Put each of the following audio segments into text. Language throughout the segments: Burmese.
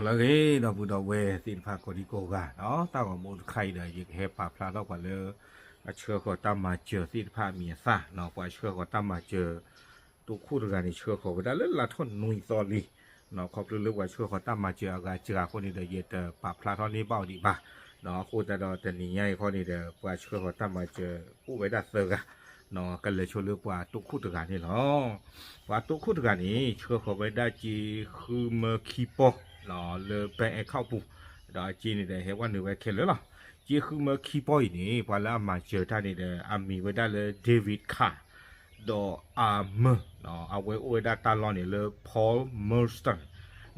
အော်လကေတော့ဘူးတော့ဝဲတင်ဖာကိုဒီကိုကနော်တောက်မို့ခိုင်တယ်ရဟဲပါဖလာတော့ကလေအချေကိုတမချေတင်ဖာမီစာနော်ပွားချေကိုတမချေတူခုရကနေချေကိုဒါလေလာထွန်နွိတော်လီနော်ခေါပလူဝါချေကိုတမချေကကြာခုနေတဲ့ရတဲ့ပါဖလာတော့လေးပေါ့ဒီပါနော်ခုတတော့တနည်းရိုက်ခေါနေတဲ့ပွားချေကိုတမချေဥဝဲဒါသကနော်ကလေချိုလူပွားတူခုတကနေလောပွားတူခုတကနေချေကိုဝဲဒါကြီးခုမခီပေါ် လောလေပဲအခောက်ပူဒါကြည့်နေတဲ့ဟဲဝန်တွေပဲခဲလဲလားကြည့်ခုမခီပွိုင်းနေဘာလာမချေတာနေတဲ့အမီဝဒါလေဒေးဗစ်ခါတော့အာမနော်အဝဲဝဒါတာလောနေလေပေါလ်မာစတန်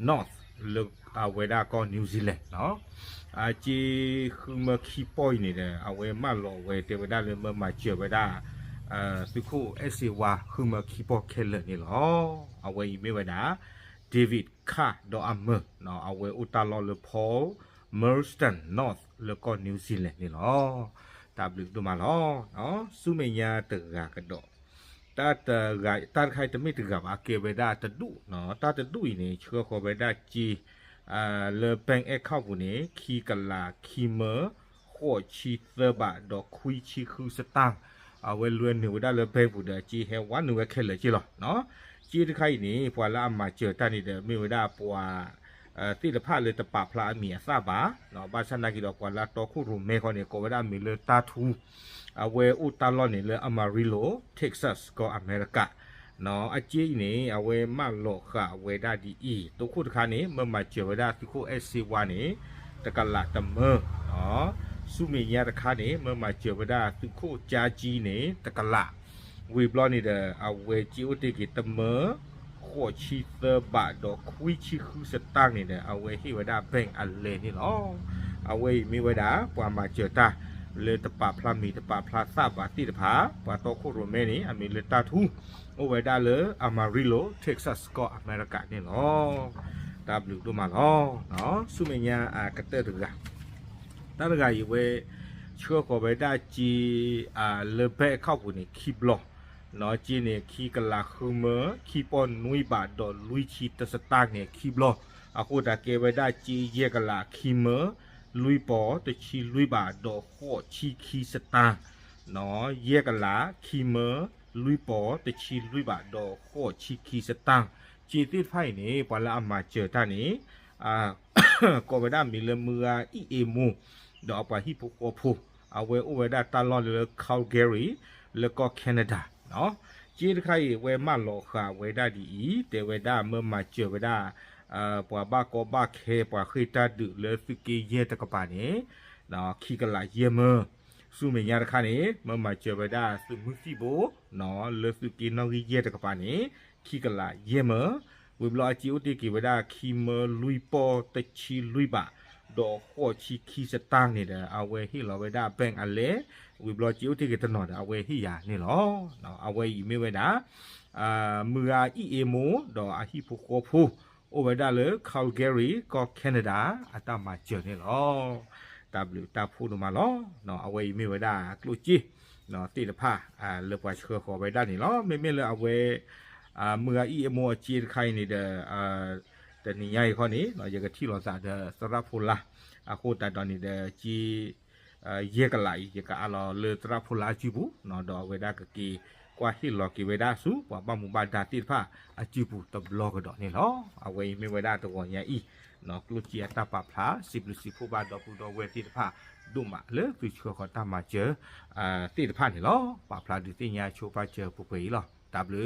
နော့သ်လေအဝဲဒါကောနယူးဇီလန်နော်အကြည့်ခုမခီပွိုင်းနေတဲ့အဝဲမလောဝဲတေဝဒါလေမမချေဝဒါအဲစုခုအစီဝါခုမခီပွိုင်းခဲလဲနေလောအဝဲမေဝဒါ ဒေးဗစ်ခါဒေါ်အမနော်အဝဲဥတာလော်လဖောမာစတန်နော့သ်လကောနယူးဇီလန်နီလောတာဘလူးတို့မှာလောနော်စုမေညာတကကတော့တာတကတာခိုင်တမိတကပါကေဘဒတတုနော်တာတတုဤနေချောခောဘဒជីအာလေပန်အခောက်ကိုနေခီကလာခီမခေါ်ချီသဘဒေါ်ခွီချီခုစတန်အဝဲလွယ်နေဝဒလေပန်ဘူးဒជីဟဲဝါနဝဲခဲလေជីလောနော် อุตาลอเลพอลเมอร์สตันนอร์ทแล้วก็นิวซีแลนด์นี่หรอตาบลึกตัวมาหรอเนาะสุเมียตึกากระดอตาตะกาตาใครจะไม่ตึกกับอาเกเวดาตะดุเนาะตาตะดุนี่เชื่อขอเวดาจีอ่าเลเปงเอเข้าบุนี่คีกะลาคีเมอร์ข้อชีเตบะดอกคุยชีคือสตางเอาไว้ลวนหนูได้เลยเปงบุดจีเฮวันหนูแค่เลยจีหรอเนาะ จีตะไคนี่พอละมาเจอตานี่เดมีเวลาปัวเอ่อติละพะเลยตะปะพลามีซาบาเนาะบาชนากิดอกว่าละตอคุรุเมคอนี่ก็เวลามีเลยตาทูအဝဲဥတလောနေလေအမာရီလိုတက်ဆက်ကိုအမေရိကနော်အကြီးနေအဝဲမလောခအဝဲဒါဒီအီတုခုတခါနေမမချေဝဒါတိခု SC1 နေတကလာတမနော်စုမေရတခါနေမမချေဝဒါတိခုကြာကြီးနေတကလာ ဝေဘလနေတဲ့အဝဲဂျီအိုတေကီတမခေါ်ချီသဘာတော့ခွီချီခုစတန်းနေတဲ့အဝဲဟိဝဒဘန်အလဲနေလောအဝဲမိဝဒပွာမာချတာလေတပဖလာမီတပဖလာသဘာတိတဖာပွာတော့ခုရိုမဲနေအမီလေတာထူအဝဲဒါလေအမာရီလိုတက်ဆတ်ကောအမေရိကနေလော W တို့မှာလောနော်စုမညာအကတဲ့တကတာတကရေဝဲချောခေါ်ပဲဒါជីအာလေဘဲခောက်ဘူးနေခိဘလော နော်จีเนี่ยขี้กะลาคือเมอขี้ปอนนุยบาดอลุยชีตะสตากเนี่ยขี้บลออะคูดาเกไว้ได้จีเยกะลาขี้เมอลุยปอตะชีลุยบาดอโคชีขี้สตาနော်เยกะลาขี้เมอลุยปอตะชีลุยบาดอโคชีขี้สตางจีติไฟนี่ปะละมาเจอท่านนี่อ่าก็ไปได้มีเลมืออีเอมูดอกปะฮิปโคโพเอาไว้อไว้ได้ตลอดเลยคัลแกรีแล้วก็แคนาดา နော်จีดใครเวมาหลอกขาเวได้ดีแต่เวได้เมื่อมาเจอเวได้อ่าปัวบ้าก็บ้าเคปัวเคยตาดึกเลยสุกี้เยตะกปานี่เนาะขี้กันหลายเยเมื่อสุเมียตะคันนี่เมื่อมาเจอเวได้สุมุสิโบเนาะเลยสุกี้นอกีเยตะกปานี่ขี้กันหลายเยเมื่อวิบลอยจิวตีกีเวได้ขี้เมื่อลุยปอตะชีลุยบ่า ดอกข้อชีคีสตางนี่เด้อเอาไว้ให้เราไว้ได้แบ่งอะไรวิบลอจิโอที่กันหน่อยเอาไว้ให้ยานี่หรอเนาะเอาไว้ไม่ไว้นะอ่าเมื่ออีเอโมดอกอาฮิโพโคพูโอไว้ได้เลยคัลแกรีก็แคนาดาอาตามาเจอนี่หรอ W ตาพูดมาหรอเนาะเอาไว้ไม่ไว้ได้กลูจีเนาะตีละผ้าอ่าเลือกว่าเชื่อขอไว้ได้นี่หรอไม่ไม่เลยเอาไว้อ่าเมื่ออีเอโมจีนใครนี่เด้ออ่า တနီယာခေါနေနော်ရကတိလောစာဒစရာဖိုလာအခုတတော်နေတဲ့ကြီးရေကလိုက်ရကအလောလေစရာဖိုလာကြည့်ဘူးနော်တော့ဝေဒကကီကွာဟီလောကီဝေဒစုပပမူပါဒတိဖာအကြည့်ဘူးတဘလော့တော့နေလောအဝေးမေဝေဒတော့ညာဤနော်ကလူချီအတပဖလားစီပလူစီဖိုပါတော့ဘူးတော့ဝေတိတဖာဒုမလေသူချောကတာမချေအာတိတဖာနေလောပဖလားဒီတင်ညာချိုပါချေပူပေလော W